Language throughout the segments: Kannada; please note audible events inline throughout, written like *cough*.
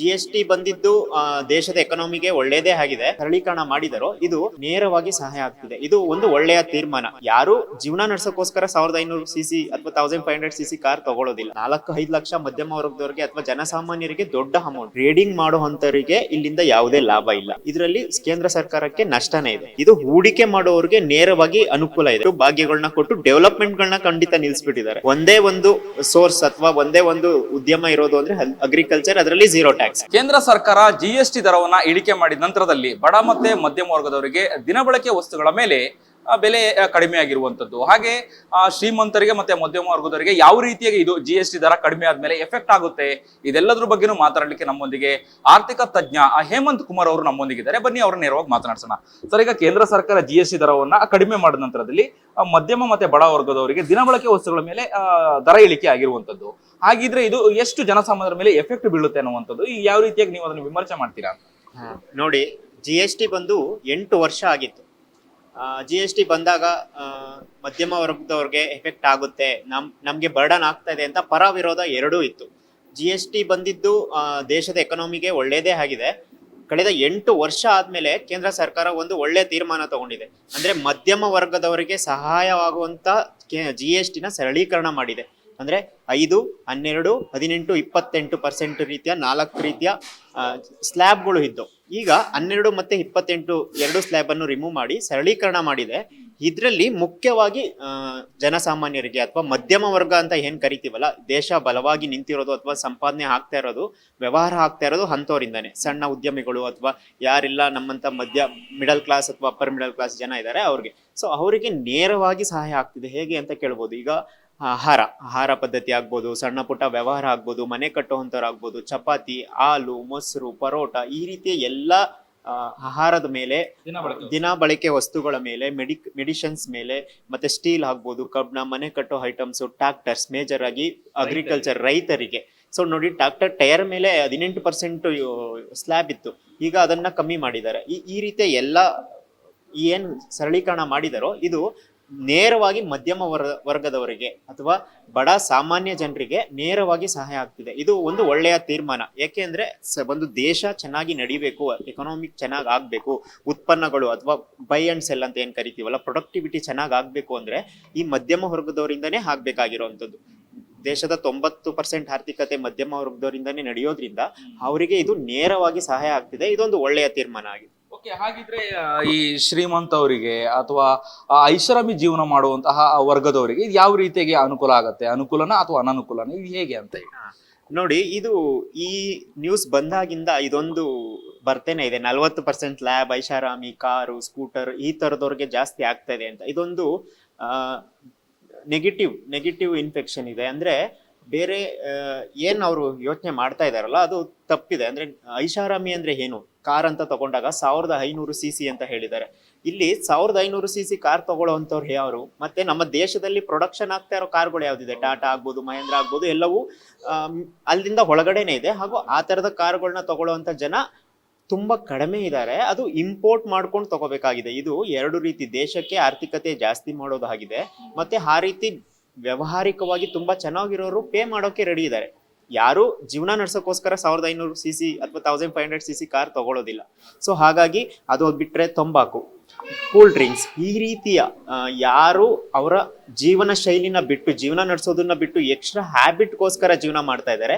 ಜಿ ಎಸ್ ಟಿ ಬಂದಿದ್ದು ದೇಶದ ಎಕನಾಮಿಗೆ ಒಳ್ಳೇದೇ ಆಗಿದೆ, ಸರಳೀಕರಣ ಮಾಡಿದರು. ಇದು ನೇರವಾಗಿ ಸಹಾಯ ಆಗ್ತಿದೆ. ಇದು ಒಂದು ಒಳ್ಳೆಯ ತೀರ್ಮಾನ. ಯಾರು ಜೀವನ ನಡೆಸೋಕೋಸ್ಕರ ಸಾವಿರದ ಐನೂರು ಸಿಸಿ ಅಥವಾ thousand five hundred C C car ತಗೊಳ್ಳೋದಿಲ್ಲ ನಾಲ್ಕು, ಐದು ಲಕ್ಷ ಮಧ್ಯಮ ವರ್ಗದವರಿಗೆ ಅಥವಾ ಜನಸಾಮಾನ್ಯರಿಗೆ ದೊಡ್ಡ ಅಮೌಂಟ್ ಟ್ರೇಡಿಂಗ್ ಮಾಡುವಂತವರಿಗೆ ಇಲ್ಲಿಂದ ಯಾವುದೇ ಲಾಭ ಇಲ್ಲ. ಇದರಲ್ಲಿ ಕೇಂದ್ರ ಸರ್ಕಾರಕ್ಕೆ ನಷ್ಟನೇ ಇದೆ. ಇದು ಹೂಡಿಕೆ ಮಾಡುವವರಿಗೆ ನೇರವಾಗಿ ಅನುಕೂಲ ಇದೆ. ಭಾಗ್ಯಗಳನ್ನ ಕೊಟ್ಟು ಡೆವಲಪ್ಮೆಂಟ್ ಗಳನ್ನ ಖಂಡಿತ ನಿಲ್ಸ್ಬಿಟ್ಟಿದ್ದಾರೆ. ಒಂದೇ ಒಂದು ಸೋರ್ಸ್ ಅಥವಾ ಒಂದೇ ಒಂದು ಉದ್ಯಮ ಇರೋದು ಅಂದ್ರೆ ಅಗ್ರಿಕಲ್ಚರ್ ಅದರಲ್ಲಿ ಜೀರೋ ಟ್ಯಾಕ್ಸ್ ಕೇಂದ್ರ ಸರ್ಕಾರ ಜಿಎಸ್ಟಿ ಎಸ್ ದರವನ್ನ ಇಳಿಕೆ ಮಾಡಿದ ನಂತರದಲ್ಲಿ ಬಡ ಮತ್ತೆ ಮಧ್ಯಮ ವರ್ಗದವರಿಗೆ ದಿನಬಳಕೆ ವಸ್ತುಗಳ ಮೇಲೆ ಬೆಲೆ ಕಡಿಮೆ ಆಗಿರುವಂತದ್ದು. ಹಾಗೆ ಶ್ರೀಮಂತರಿಗೆ ಮತ್ತೆ ಮಧ್ಯಮ ವರ್ಗದವರಿಗೆ ಯಾವ ರೀತಿಯಾಗಿ ಇದು ಜಿ ಎಸ್ ಟಿ ದರ ಕಡಿಮೆ ಆದ್ಮೇಲೆ ಎಫೆಕ್ಟ್ ಆಗುತ್ತೆ, ಇದೆಲ್ಲದ್ರ ಬಗ್ಗೆನೂ ಮಾತಾಡಲಿಕ್ಕೆ ನಮ್ಮೊಂದಿಗೆ ಆರ್ಥಿಕ ತಜ್ಞ ಹೇಮಂತ್ ಕುಮಾರ್ ಅವರು ನಮ್ಮೊಂದಿಗಿದ್ದಾರೆ. ಬನ್ನಿ, ಅವ್ರನ್ನ ನೇರವಾಗಿ ಮಾತನಾಡ್ಸೋಣ. ಸರ್, ಈಗ ಕೇಂದ್ರ ಸರ್ಕಾರ ಜಿ ಎಸ್ ಟಿ ದರವನ್ನ ಕಡಿಮೆ ಮಾಡಿದ ನಂತರದಲ್ಲಿ ಮಧ್ಯಮ ಮತ್ತೆ ಬಡ ವರ್ಗದವರಿಗೆ ದಿನಬಳಕೆ ವಸ್ತುಗಳ ಮೇಲೆ ದರ ಇಳಿಕೆ ಆಗಿರುವಂತದ್ದು. ಹಾಗಿದ್ರೆ ಇದು ಎಷ್ಟು ಜನಸಾಮಾನ್ಯರ ಮೇಲೆ ಎಫೆಕ್ಟ್ ಬೀಳುತ್ತೆ ಅನ್ನುವಂಥದ್ದು, ಈ ಯಾವ ರೀತಿಯಾಗಿ ನೀವು ಅದನ್ನು ವಿಮರ್ಶೆ ಮಾಡ್ತೀರಾ? ನೋಡಿ ಜಿ ಎಸ್ ಟಿ ಬಂದು ಎಂಟು ವರ್ಷ ಆಗಿತ್ತು. ಜಿ ಎಸ್ ಟಿ ಬಂದಾಗ ಮಧ್ಯಮ ವರ್ಗದವ್ರಿಗೆ ಎಫೆಕ್ಟ್ ಆಗುತ್ತೆ. ನಮ್, ನಮ್ಗೆ ಬರ್ಡನ್ ಆಗ್ತಾ ಇದೆ ಅಂತ ಪರ ವಿರೋಧ ಎರಡೂ ಇತ್ತು. ಜಿ ಎಸ್ ಟಿ ಬಂದಿದ್ದು ದೇಶದ ಎಕನಾಮಿಗೆ ಒಳ್ಳೇದೇ ಆಗಿದೆ. ಕಳೆದ ಎಂಟು ವರ್ಷ ಆದ್ಮೇಲೆ ಕೇಂದ್ರ ಸರ್ಕಾರ ಒಂದು ಒಳ್ಳೆ ತೀರ್ಮಾನ ತಗೊಂಡಿದೆ. ಅಂದ್ರೆ ಮಧ್ಯಮ ವರ್ಗದವರಿಗೆ ಸಹಾಯವಾಗುವಂತ ಜಿ ಎಸ್ ಟಿನ ಸರಳೀಕರಣ ಮಾಡಿದೆ. ಅಂದ್ರೆ ಐದು, ಹನ್ನೆರಡು, ಹದಿನೆಂಟು, ಇಪ್ಪತ್ತೆಂಟು ಪರ್ಸೆಂಟ್ ರೀತಿಯ ನಾಲ್ಕು ರೀತಿಯ ಸ್ಲ್ಯಾಬ್ಗಳು ಇದ್ದವು ಈಗ ಹನ್ನೆರಡು ಮತ್ತೆ ಇಪ್ಪತ್ತೆಂಟು ಎರಡು ಸ್ಲ್ಯಾಬ್ ಅನ್ನು ರಿಮೂವ್ ಮಾಡಿ, ಸರಳೀಕರಣ ಮಾಡಿದೆ ಇದರಲ್ಲಿ ಮುಖ್ಯವಾಗಿ ಜನಸಾಮಾನ್ಯರಿಗೆ ಅಥವಾ ಮಧ್ಯಮ ವರ್ಗ ಅಂತ ಏನ್ ಕರಿತೀವಲ್ಲ, ದೇಶ ಬಲವಾಗಿ ನಿಂತಿರೋದು ಅಥವಾ ಸಂಪಾದನೆ ಆಗ್ತಾ ಇರೋದು, ವ್ಯವಹಾರ ಆಗ್ತಾ ಇರೋದು ಅಂಥವರಿಂದಾನೆ. ಸಣ್ಣ ಉದ್ಯಮಿಗಳು ಅಥವಾ ಯಾರಿಲ್ಲ ನಮ್ಮಂತ ಮಧ್ಯ ಮಿಡಲ್ ಕ್ಲಾಸ್ ಅಥವಾ ಅಪ್ಪರ್ ಮಿಡಲ್ ಕ್ಲಾಸ್ ಜನ ಇದ್ದಾರೆ ಅವ್ರಿಗೆ. ಸೊ ಅವರಿಗೆ ನೇರವಾಗಿ ಸಹಾಯ ಆಗ್ತಿದೆ. ಹೇಗೆ ಅಂತ ಕೇಳ್ಬೋದು. ಈಗ ಆಹಾರ ಆಹಾರ ಪದ್ಧತಿ ಆಗ್ಬೋದು ಸಣ್ಣ ಪುಟ್ಟ ವ್ಯವಹಾರ ಆಗ್ಬೋದು ಮನೆ ಕಟ್ಟುವಂಥವ್ರು ಆಗ್ಬೋದು ಚಪಾತಿ ಹಾಲು ಮೊಸರು ಪರೋಟ ಈ ರೀತಿಯ ಎಲ್ಲ ಆಹಾರದ ಮೇಲೆ ದಿನ ಬಳಕೆ ವಸ್ತುಗಳ ಮೇಲೆ ಮೆಡಿಕ್ ಮೆಡಿಷನ್ಸ್ ಮೇಲೆ ಮತ್ತೆ ಸ್ಟೀಲ್ ಆಗ್ಬೋದು ಕಬ್ಣ ಮನೆ ಕಟ್ಟೋ ಐಟಮ್ಸ್ ಟ್ರಾಕ್ಟರ್ಸ್ ಮೇಜರ್ ಆಗಿ ಅಗ್ರಿಕಲ್ಚರ್ ರೈತರಿಗೆ. ಸೊ ನೋಡಿ ಟ್ರಾಕ್ಟರ್ ಟೈರ್ ಮೇಲೆ ಹದಿನೆಂಟು ಪರ್ಸೆಂಟ್ ಸ್ಲ್ಯಾಬ್ ಇತ್ತು. ಈಗ ಅದನ್ನ ಕಮ್ಮಿ ಮಾಡಿದ್ದಾರೆ. ಈ ಈ ರೀತಿಯ ಎಲ್ಲ ಏನ್ ಸರಳೀಕರಣ ಮಾಡಿದಾರೋ ಇದು ನೇರವಾಗಿ ಮಧ್ಯಮ ವರ್ಗ ವರ್ಗದವರಿಗೆ ಅಥವಾ ಬಡ ಸಾಮಾನ್ಯ ಜನರಿಗೆ ನೇರವಾಗಿ ಸಹಾಯ ಆಗ್ತಿದೆ. ಇದು ಒಂದು ಒಳ್ಳೆಯ ತೀರ್ಮಾನ. ಯಾಕೆಂದ್ರೆ ಸ- ಒಂದು ದೇಶ ಚೆನ್ನಾಗಿ ನಡಿಬೇಕು ಎಕನಾಮಿಕ್ ಚೆನ್ನಾಗಿ ಆಗಬೇಕು ಉತ್ಪನ್ನಗಳು ಅಥವಾ ಬೈ ಅಂಡ್ ಸೆಲ್ ಅಂತ ಏನು ಕರಿತೀವಲ್ಲ ಪ್ರೊಡಕ್ಟಿವಿಟಿ ಚೆನ್ನಾಗಿ ಆಗಬೇಕು ಅಂದ್ರೆ ಈ ಮಧ್ಯಮ ವರ್ಗದವರಿಂದನೇ ಆಗ್ಬೇಕಾಗಿರುವಂಥದ್ದು ದೇಶದ ತೊಂಬತ್ತು ಪರ್ಸೆಂಟ್ ಆರ್ಥಿಕತೆ ಮಧ್ಯಮ ವರ್ಗದವರಿಂದನೇ ನಡೆಯೋದ್ರಿಂದ ಅವರಿಗೆ ಇದು ನೇರವಾಗಿ ಸಹಾಯ ಆಗ್ತಿದೆ. ಇದೊಂದು ಒಳ್ಳೆಯ ತೀರ್ಮಾನ ಆಗಿದೆ. ಹಾಗಿದ್ರೆ ಈ ಶ್ರೀಮಂತ ಅವರಿಗೆ ಅಥವಾ ಐಷಾರಾಮಿ ಜೀವನ ಮಾಡುವಂತಹ ವರ್ಗದವರಿಗೆ ಇದು ಯಾವ ರೀತಿಯಾಗಿ ಅನುಕೂಲ ಆಗುತ್ತೆ? ಅನುಕೂಲನ ಅಥವಾ ಅನನುಕೂಲನ? ಇದು ಹೇಗೆ ಅಂತ ನೋಡಿ, ಇದು ಈ ನ್ಯೂಸ್ ಬಂದಾಗಿಂದ ಇದೊಂದು ಬರ್ತೇನೆ ಇದೆ. ನಲವತ್ತು ಪರ್ಸೆಂಟ್ ಲ್ಯಾಬ್ ಐಷಾರಾಮಿ, ಕಾರು ಸ್ಕೂಟರ್ ಈ ತರದವ್ರಿಗೆ ಜಾಸ್ತಿ ಆಗ್ತಾ ಇದೆ ಅಂತ. ಇದೊಂದು ನೆಗೆಟಿವ್ ನೆಗೆಟಿವ್ ಇನ್ಫೆಕ್ಷನ್ ಇದೆ. ಅಂದ್ರೆ ಬೇರೆ ಏನು ಅವರು ಯೋಚನೆ ಮಾಡ್ತಾ ಇದಾರಲ್ಲ, ಅದು ತಪ್ಪಿದೆ. ಅಂದ್ರೆ, ಐಷಾರಾಮಿ ಅಂದ್ರೆ ಏನು? ಕಾರ್ ಅಂತ ತಗೊಂಡಾಗ ಸಾವಿರದ ಐನೂರು ಸಿ ಸಿ ಅಂತ ಹೇಳಿದ್ದಾರೆ. ಇಲ್ಲಿ ಸಾವಿರದ ಐನೂರು ಸಿ ಸಿ ಕಾರ್ ತಗೊಳ್ಳೋವಂಥವ್ರು ಯಾರು? ಮತ್ತೆ ನಮ್ಮ ದೇಶದಲ್ಲಿ ಪ್ರೊಡಕ್ಷನ್ ಆಗ್ತಾ ಇರೋ ಕಾರ್ಗಳು ಯಾವ್ದಿದೆ? ಟಾಟಾ ಆಗ್ಬೋದು ಮಹೇಂದ್ರ ಆಗ್ಬೋದು, ಎಲ್ಲವೂ ಅಲ್ಲಿಂದ ಒಳಗಡೆನೆ ಇದೆ. ಹಾಗೂ ಆ ತರದ ಕಾರ್ಗಳನ್ನ ತಗೊಳ್ಳುವಂತ ಜನ ತುಂಬಾ ಕಡಿಮೆ ಇದ್ದಾರೆ. ಅದು ಇಂಪೋರ್ಟ್ ಮಾಡ್ಕೊಂಡು ತಗೋಬೇಕಾಗಿದೆ. ಇದು ಎರಡು ರೀತಿ ದೇಶಕ್ಕೆ ಆರ್ಥಿಕತೆ ಜಾಸ್ತಿ ಮಾಡೋದಾಗಿದೆ. ಮತ್ತೆ ಆ ರೀತಿ ವ್ಯವಹಾರಿಕವಾಗಿ ತುಂಬಾ ಚೆನ್ನಾಗಿರೋರು ಪೇ ಮಾಡೋಕೆ ರೆಡಿ ಇದ್ದಾರೆ. ಯಾರು ಜೀವನ ನಡೆಸೋಕ್ಕೋಸ್ಕರ ಸಾವಿರದ ಐನೂರು ಸಿ ಸಿ ಅಥವಾ thousand five hundred C C car ತಗೊಳ್ಳೋದಿಲ್ಲ ಸೊ ಹಾಗಾಗಿ ಅದು ಬಿಟ್ರೆ ತಂಬಾಕು. ಕೂಲ್ ಡ್ರಿಂಕ್ಸ್ ಈ ರೀತಿಯ ಯಾರು ಅವರ ಜೀವನ ಶೈಲಿನ ಬಿಟ್ಟು, ಜೀವನ ನಡೆಸೋದನ್ನ ಬಿಟ್ಟು ಎಕ್ಸ್ಟ್ರಾ ಹ್ಯಾಬಿಟ್ಗೋಸ್ಕರ ಜೀವನ ಮಾಡ್ತಾ ಇದ್ದಾರೆ.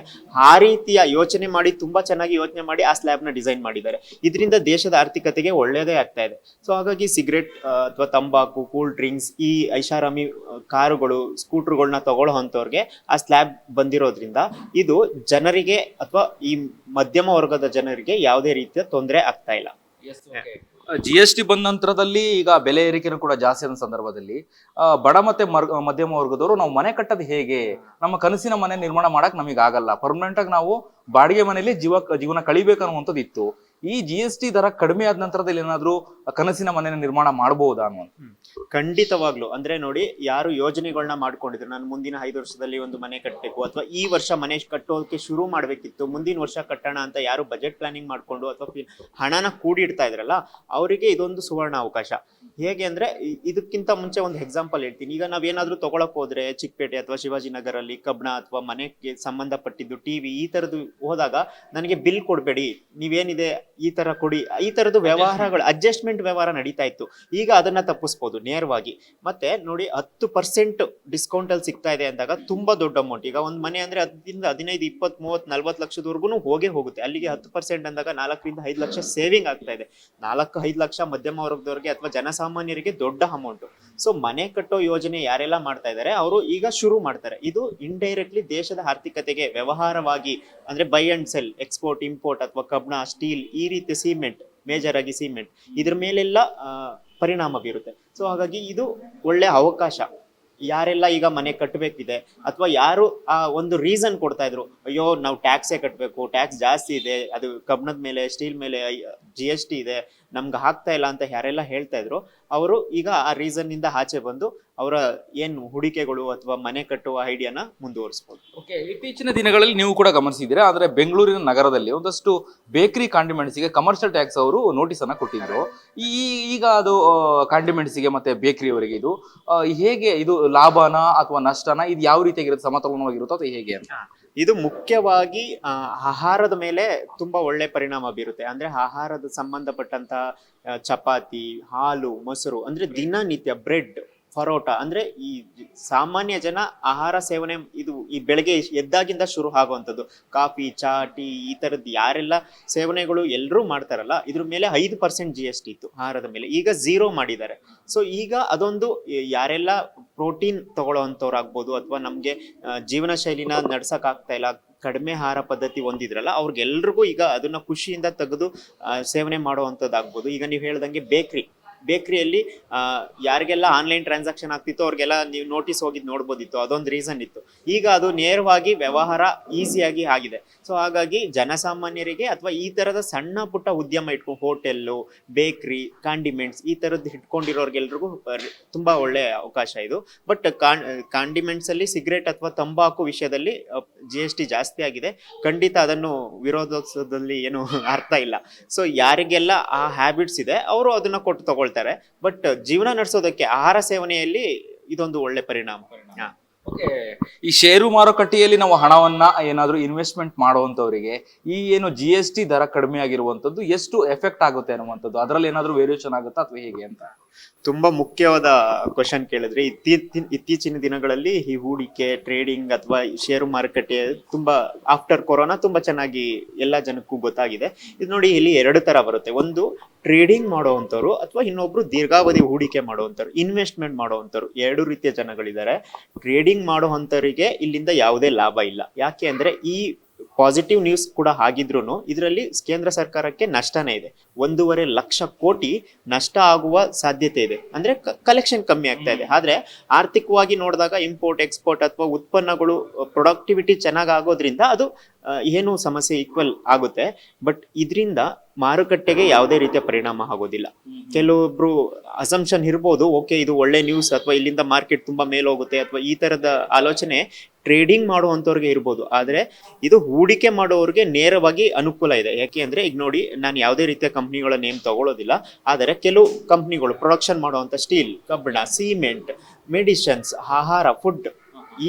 ಆ ರೀತಿಯ ಯೋಚನೆ ಮಾಡಿ, ತುಂಬಾ ಚೆನ್ನಾಗಿ ಯೋಚನೆ ಮಾಡಿ ಆ ಸ್ಲ್ಯಾಬ್ನ ಡಿಸೈನ್ ಮಾಡಿದ್ದಾರೆ. ಇದರಿಂದ ದೇಶದ ಆರ್ಥಿಕತೆಗೆ ಒಳ್ಳೆಯದೇ ಆಗ್ತಾ ಇದೆ. ಸೊ ಹಾಗಾಗಿ ಸಿಗರೆಟ್ ಅಥವಾ ತಂಬಾಕು ಕೂಲ್ ಡ್ರಿಂಕ್ಸ್ ಈ ಐಷಾರಾಮಿ ಕಾರುಗಳು ಸ್ಕೂಟರ್ಗಳನ್ನ ತಗೊಳ್ಳೋ ಅಂಥವ್ರಿಗೆ ಆ ಸ್ಲ್ಯಾಬ್ ಬಂದಿರೋದ್ರಿಂದ ಇದು ಜನರಿಗೆ ಅಥವಾ ಈ ಮಧ್ಯಮ ವರ್ಗದ ಜನರಿಗೆ ಯಾವುದೇ ರೀತಿಯ ತೊಂದರೆ ಆಗ್ತಾ ಇಲ್ಲ. ಜಿ ಎಸ್ ಟಿ ಬಂದ ನಂತರದಲ್ಲಿ ಈಗ ಬೆಲೆ ಏರಿಕೆನೂ ಕೂಡ ಜಾಸ್ತಿ ಆದ ಸಂದರ್ಭದಲ್ಲಿ ಬಡ ಮತ್ತೆ ಮಧ್ಯಮ ವರ್ಗದವರು ನಾವು ಮನೆ ಕಟ್ಟೋದು ಹೇಗೆ? ನಮ್ಮ ಕನಸಿನ ಮನೆ ನಿರ್ಮಾಣ ಮಾಡಕ್ ನಮಗೆ ಆಗಲ್ಲ. ಪರ್ಮನೆಂಟ್ ಆಗಿ ನಾವು ಬಾಡಿಗೆ ಮನೆಯಲ್ಲಿ ಜೀವ, ಜೀವನ ಕಳಿಬೇಕು ಅನ್ನುವಂಥದ್ದು ಇತ್ತು ಈ ಜಿ ಎಸ್ ಟಿ ದರ ಕಡಿಮೆ ಆದ ನಂತರದಲ್ಲಿ ಏನಾದ್ರೂ ಕನಸಿನ ಮನೆಯ ನಿರ್ಮಾಣ ಮಾಡಬಹುದಾ ಅನ್ನುವಂಥ ಖಂಡಿತವಾಗ್ಲು. ಅಂದ್ರೆ ನೋಡಿ ಯಾರು ಯೋಜನೆಗಳನ್ನ ಮಾಡ್ಕೊಂಡಿದ್ರು ನಾನು ಮುಂದಿನ ಐದು ವರ್ಷದಲ್ಲಿ ಒಂದು ಮನೆ ಕಟ್ಟಬೇಕು ಅಥವಾ ಈ ವರ್ಷ ಮನೆ ಕಟ್ಟೋಕೆ ಶುರು ಮಾಡ್ಬೇಕಿತ್ತು ಮುಂದಿನ ವರ್ಷ ಕಟ್ಟೋಣ ಅಂತ ಯಾರು ಬಜೆಟ್ ಪ್ಲಾನಿಂಗ್ ಮಾಡ್ಕೊಂಡು ಅಥವಾ ಹಣನ ಕೂಡಿಡ್ತಾ ಇದ್ರಲ್ಲ ಅವರಿಗೆ ಇದೊಂದು ಸುವರ್ಣ ಅವಕಾಶ. ಹೇಗೆ ಅಂದ್ರೆ ಇದಕ್ಕಿಂತ ಮುಂಚೆ ಒಂದು ಎಕ್ಸಾಂಪಲ್ ಹೇಳ್ತೀನಿ. ಈಗ ನಾವೇನಾದ್ರೂ ತಗೊಳಕ್ ಹೋದ್ರೆ ಚಿಕ್ಕಪೇಟೆ ಅಥವಾ ಶಿವಾಜಿನಗರಲ್ಲಿ ಕಬ್ಬಣ ಅಥವಾ ಮನೆಗೆ ಸಂಬಂಧಪಟ್ಟಿದ್ದು ಟಿವಿ ಈ ತರದ್ದು ಹೋದಾಗ ನನಗೆ ಬಿಲ್ ಕೊಡಬೇಡಿ ನೀವೇನಿದೆ ಈ ತರ ಕೊಡಿ ಈ ತರದ್ದು ವ್ಯವಹಾರಗಳು ಅಡ್ಜಸ್ಟ್ಮೆಂಟ್ ವ್ಯವಹಾರ ನಡೀತಾ ಇತ್ತು. ಈಗ ಅದನ್ನ ತಪ್ಪಿಸ್ಬೋದು. ನೇರವಾಗಿ. ಮತ್ತೆ ನೋಡಿ ಹತ್ತು ಪರ್ಸೆಂಟ್ ಡಿಸ್ಕೌಂಟ್ ಅಲ್ಲಿ ಸಿಗ್ತಾ ಇದೆ ಅಂದಾಗ ತುಂಬಾ ದೊಡ್ಡ ಅಮೌಂಟ್ ಈಗ ಒಂದು ಮನೆ ಅಂದ್ರೆ ಅದರಿಂದ ಹದಿನೈದು ಇಪ್ಪತ್ ಮೂವತ್ ನಲ್ವತ್ತು ಲಕ್ಷದವರೆಗೂ ಹೋಗೇ ಹೋಗುತ್ತೆ. ಅಲ್ಲಿಗೆ ಹತ್ತು ಪರ್ಸೆಂಟ್ ಅಂದಾಗ ನಾಲ್ಕರಿಂದ ಐದು ಲಕ್ಷ ಸೇವಿಂಗ್ ಆಗ್ತಾ ಇದೆ. ನಾಲ್ಕು, ಐದು ಲಕ್ಷ ಮಧ್ಯಮ ವರ್ಗದವರಿಗೆ ಅಥವಾ ಜನಸಾಮಾನ್ಯರಿಗೆ ದೊಡ್ಡ ಅಮೌಂಟ್ ಸೊ ಮನೆ ಕಟ್ಟೋ ಯೋಜನೆ ಯಾರೆಲ್ಲ ಮಾಡ್ತಾ ಇದ್ದಾರೆ, ಅವರು ಈಗ ಶುರು ಮಾಡ್ತಾರೆ. ಇದು ಇಂಡೈರೆಕ್ಟ್ಲಿ ದೇಶದ ಆರ್ಥಿಕತೆಗೆ ವ್ಯವಹಾರವಾಗಿ ಅಂದ್ರೆ buy and sell export import ಅಥವಾ ಕಬ್ಣ ಸ್ಟೀಲ್ ಈ ರೀತಿ ಸಿಮೆಂಟ್ ಮೇಜರ್ ಆಗಿ ಸಿಮೆಂಟ್ ಇದ್ರ ಮೇಲೆಲ್ಲ ಪರಿಣಾಮ ಬೀರುತ್ತೆ. ಸೊ ಹಾಗಾಗಿ ಇದು ಒಳ್ಳೆ ಅವಕಾಶ. ಯಾರೆಲ್ಲ ಈಗ ಮನೆ ಕಟ್ಟಬೇಕಿದೆ ಅಥವಾ ಯಾರು, ಆ, ಒಂದು ರೀಸನ್ ಕೊಡ್ತಾ ಇದ್ರು, ಅಯ್ಯೋ, ನಾವು ಟ್ಯಾಕ್ಸೇ ಕಟ್ಟಬೇಕು ಟ್ಯಾಕ್ಸ್ ಜಾಸ್ತಿ ಇದೆ, ಅದು ಕಬ್ಬಣದ ಮೇಲೆ ಸ್ಟೀಲ್ ಮೇಲೆ ಜಿ ಎಸ್ ಟಿ ಇದೆ ನಮ್ಗೆ ಆಗ್ತಾ ಇಲ್ಲ ಅಂತ ಯಾರೆಲ್ಲ ಹೇಳ್ತಾ ಇದ್ರು ಅವರು ಈಗ ಆ ರೀಸನ್ ಇಂದ ಆಚೆ ಬಂದು ಅವರ ಏನು ಹೂಡಿಕೆಗಳು ಅಥವಾ ಮನೆ ಕಟ್ಟುವ ಐಡಿಯಾನ ಮುಂದುವರಿಸಬಹುದು ಓಕೆ ಇತ್ತೀಚಿನ ದಿನಗಳಲ್ಲಿ ನೀವು ಕೂಡ ಗಮನಿಸಿದ್ದೀರಾ ಆದರೆ ಬೆಂಗಳೂರಿನ ನಗರದಲ್ಲಿ ಒಂದಷ್ಟು ಬೇಕರಿ ಕಾಂಡಿಮೆಂಟ್ಸ್ಗೆ ಕಮರ್ಷಿಯಲ್ ಟ್ಯಾಕ್ಸ್ ಅವರು ನೋಟಿಸ್ ಅನ್ನ ಕೊಟ್ಟಿದ್ರು. ಈ ಈಗ ಅದು ಕಾಂಡಿಮೆಂಟ್ಸ್ಗೆ ಮತ್ತೆ ಬೇಕರಿಯವರಿಗೆ ಇದು ಹೇಗೆ ಇದು ಲಾಭನ ಅಥವಾ ನಷ್ಟನ ಇದು ಯಾವ ರೀತಿಯಾಗಿರುತ್ತೆ ಸಮತೋಲನವಾಗಿರುತ್ತೋ ಅಥವಾ ಹೇಗೆ ಅಂತ? ಇದು ಮುಖ್ಯವಾಗಿ ಆಹಾರದ ಮೇಲೆ ತುಂಬಾ ಒಳ್ಳೆ ಪರಿಣಾಮ ಬೀರುತ್ತೆ. ಅಂದ್ರೆ ಆಹಾರದ ಸಂಬಂಧಪಟ್ಟಂತ ಚಪಾತಿ, ಹಾಲು, ಮೊಸರು, ಅಂದ್ರೆ ದಿನನಿತ್ಯ ಬ್ರೆಡ್ ಪರೋಟ, ಅಂದ್ರೆ ಈ ಸಾಮಾನ್ಯ ಜನ ಆಹಾರ ಸೇವನೆ ಇದು ಈ ಬೆಳಗ್ಗೆ ಎದ್ದಾಗಿಂದ ಶುರು ಆಗುವಂಥದ್ದು. ಕಾಫಿ, ಚಾ, ಟೀ ಈ ತರದ್ದು ಯಾರೆಲ್ಲ ಸೇವನೆಗಳು ಎಲ್ಲರೂ ಮಾಡ್ತಾರಲ್ಲ, ಇದ್ರ ಮೇಲೆ ಐದು ಪರ್ಸೆಂಟ್ ಜಿ ಎಸ್ ಟಿ ಇತ್ತು ಆಹಾರದ ಮೇಲೆ. ಈಗ ಝೀರೋ ಮಾಡಿದ್ದಾರೆ. ಸೊ ಈಗ ಅದೊಂದು ಯಾರೆಲ್ಲ ಪ್ರೋಟೀನ್ ತಗೊಳ್ಳೋವಂಥವ್ರಾಗ್ಬೋದು ಅಥವಾ ನಮಗೆ ಜೀವನ ಶೈಲಿನ ನಡ್ಸಕ್ ಆಗ್ತಾ ಇಲ್ಲ, ಕಡಿಮೆ ಆಹಾರ ಪದ್ಧತಿ ಹೊಂದಿದ್ರಲ್ಲ, ಅವ್ರಿಗೆಲ್ರಿಗೂ ಈಗ ಅದನ್ನ ಖುಷಿಯಿಂದ ತೆಗೆದು ಸೇವನೆ ಮಾಡುವಂಥದ್ದಾಗ್ಬೋದು. ಈಗ ನೀವು ಹೇಳ್ದಂಗೆ ಬೇಕ್ರಿ. ಬೇಕ್ರಿಯಲ್ಲಿ ಯಾರಿಗೆಲ್ಲ ಆನ್ಲೈನ್ ಟ್ರಾನ್ಸಾಕ್ಷನ್ ಆಗ್ತಿತ್ತು ಅವ್ರಿಗೆಲ್ಲ ನೀವು ನೋಟಿಸ್ ಹೋಗಿದ್ ನೋಡ್ಬೋದಿತ್ತು. ಅದೊಂದು ರೀಸನ್ ಇತ್ತು. ಈಗ ಅದು ನೇರವಾಗಿ ವ್ಯವಹಾರ ಈಸಿಯಾಗಿ ಆಗಿದೆ. ಸೊ ಹಾಗಾಗಿ ಜನಸಾಮಾನ್ಯರಿಗೆ ಅಥವಾ ಈ ತರದ ಸಣ್ಣ ಪುಟ್ಟ ಉದ್ಯಮ ಇಟ್ಕೊ, ಹೋಟೆಲ್ಲು, ಬೇಕ್ರಿ ಕಾಂಡಿಮೆಂಟ್ಸ್ ಈ ಥರದ್ದು ಇಟ್ಕೊಂಡಿರೋರ್ಗೆಲ್ರಿಗೂ ತುಂಬ ತುಂಬಾ ಒಳ್ಳೆ ಅವಕಾಶ ಇದು. ಬಟ್ ಕಾಂಡಿಮೆಂಟ್ಸ್ ಅಲ್ಲಿ ಸಿಗರೇಟ್ ಅಥವಾ ತಂಬಾಕು ವಿಷಯದಲ್ಲಿ ಜಿ ಎಸ್ ಟಿ ಜಾಸ್ತಿ ಆಗಿದೆ. ಖಂಡಿತ ಅದನ್ನು ವಿರೋಧಿಸೋದಲ್ಲಿ ಏನು *laughs* ಅರ್ಥ ಇಲ್ಲ. ಸೊ ಯಾರಿಗೆಲ್ಲ ಆ ಹ್ಯಾಬಿಟ್ಸ್ ಇದೆ, ಅವರು ಅದನ್ನ ಕೊಟ್ಟು ಬಟ್ ಜೀವನ ನಡೆಸೋದಕ್ಕೆ ಆಹಾರ ಸೇವನೆಯಲ್ಲಿ ಇದೊಂದು ಒಳ್ಳೆ ಪರಿಣಾಮ. ಈ ಷೇರು ಮಾರುಕಟ್ಟೆಯಲ್ಲಿ ನಾವು ಹಣವನ್ನ ಏನಾದ್ರೂ ಇನ್ವೆಸ್ಟ್ಮೆಂಟ್ ಮಾಡುವಂತವರಿಗೆ ಈ ಏನು ಜಿ ಎಸ್ ಟಿ ದರ ಕಡಿಮೆ ಆಗಿರುವಂತದ್ದು ಎಷ್ಟು ಎಫೆಕ್ಟ್ ಆಗುತ್ತೆ ಅನ್ನುವಂಥದ್ದು, ಅದರಲ್ಲಿ ಏನಾದ್ರೂ ವೇರಿಯೇಷನ್ ಆಗುತ್ತಾ ಅಥವಾ ಹೇಗೆ ಅಂತ? ತುಂಬಾ ಮುಖ್ಯವಾದ ಕ್ವಶನ್ ಕೇಳಿದ್ರೆ. ಇತ್ತೀಚಿನ ಇತ್ತೀಚಿನ ದಿನಗಳಲ್ಲಿ ಈ ಹೂಡಿಕೆ ಟ್ರೇಡಿಂಗ್ ಅಥವಾ ಷೇರು ಮಾರುಕಟ್ಟೆ ತುಂಬಾ ಆಫ್ಟರ್ ಕೊರೋನಾ ತುಂಬಾ ಚೆನ್ನಾಗಿ ಎಲ್ಲ ಜನಕ್ಕೂ ಗೊತ್ತಾಗಿದೆ. ಇದು ನೋಡಿ ಇಲ್ಲಿ ಎರಡು ತರ ಬರುತ್ತೆ. ಒಂದು ಟ್ರೇಡಿಂಗ್ ಮಾಡುವಂಥವ್ರು ಅಥವಾ ಇನ್ನೊಬ್ರು ದೀರ್ಘಾವಧಿ ಹೂಡಿಕೆ ಮಾಡುವಂಥವ್ರು ಇನ್ವೆಸ್ಟ್ಮೆಂಟ್ ಮಾಡುವಂಥವ್ರು. ಎರಡು ರೀತಿಯ ಜನಗಳಿದ್ದಾರೆ. ಟ್ರೇಡಿಂಗ್ ಮಾಡುವಂಥವರಿಗೆ ಇಲ್ಲಿಂದ ಯಾವುದೇ ಲಾಭ ಇಲ್ಲ. ಯಾಕೆ ಅಂದ್ರೆ ಈ ಪಾಸಿಟಿವ್ ನ್ಯೂಸ್ ಕೂಡ ಆಗಿದ್ರು ಇದರಲ್ಲಿ ಕೇಂದ್ರ ಸರ್ಕಾರಕ್ಕೆ ನಷ್ಟನೇ ಇದೆ. ಒಂದೂವರೆ ಲಕ್ಷ ಕೋಟಿ ನಷ್ಟ ಆಗುವ ಸಾಧ್ಯತೆ ಇದೆ. ಅಂದ್ರೆ ಕಲೆಕ್ಷನ್ ಕಮ್ಮಿ ಆಗ್ತಾ ಇದೆ. ಆದ್ರೆ ಆರ್ಥಿಕವಾಗಿ ನೋಡಿದಾಗ ಇಂಪೋರ್ಟ್ ಎಕ್ಸ್ಪೋರ್ಟ್ ಅಥವಾ ಉತ್ಪನ್ನಗಳು ಪ್ರೊಡಕ್ಟಿವಿಟಿ ಚೆನ್ನಾಗಿ ಆಗೋದ್ರಿಂದ ಅದು ಏನು ಸಮಸ್ಯೆ ಈಕ್ವಲ್ ಆಗುತ್ತೆ. ಬಟ್ ಇದರಿಂದ ಮಾರುಕಟ್ಟೆಗೆ ಯಾವುದೇ ರೀತಿಯ ಪರಿಣಾಮ ಆಗೋದಿಲ್ಲ. ಕೆಲವೊಬ್ರು ಅಸಂಪ್ಷನ್ ಇರ್ಬೋದು ಓಕೆ ಇದು ಒಳ್ಳೆ ನ್ಯೂಸ್ ಅಥವಾ ಇಲ್ಲಿಂದ ಮಾರ್ಕೆಟ್ ತುಂಬಾ ಮೇಲೋಗುತ್ತೆ ಅಥವಾ ಈ ತರದ ಆಲೋಚನೆ ಟ್ರೇಡಿಂಗ್ ಮಾಡುವಂಥವ್ರಿಗೆ ಇರ್ಬೋದು. ಆದರೆ ಇದು ಹೂಡಿಕೆ ಮಾಡೋರಿಗೆ ನೇರವಾಗಿ ಅನುಕೂಲ ಇದೆ. ಯಾಕೆ ಅಂದರೆ ಈಗ ನೋಡಿ ನಾನು ಯಾವುದೇ ರೀತಿಯ ಕಂಪ್ನಿಗಳ ನೇಮ್ ತಗೊಳ್ಳೋದಿಲ್ಲ ಆದರೆ ಕೆಲವು ಕಂಪ್ನಿಗಳು ಪ್ರೊಡಕ್ಷನ್ ಮಾಡುವಂಥ ಸ್ಟೀಲ್ ಕಬ್ಬಿಣ ಸಿಮೆಂಟ್ ಮೆಡಿಷನ್ಸ್ ಆಹಾರ ಫುಡ್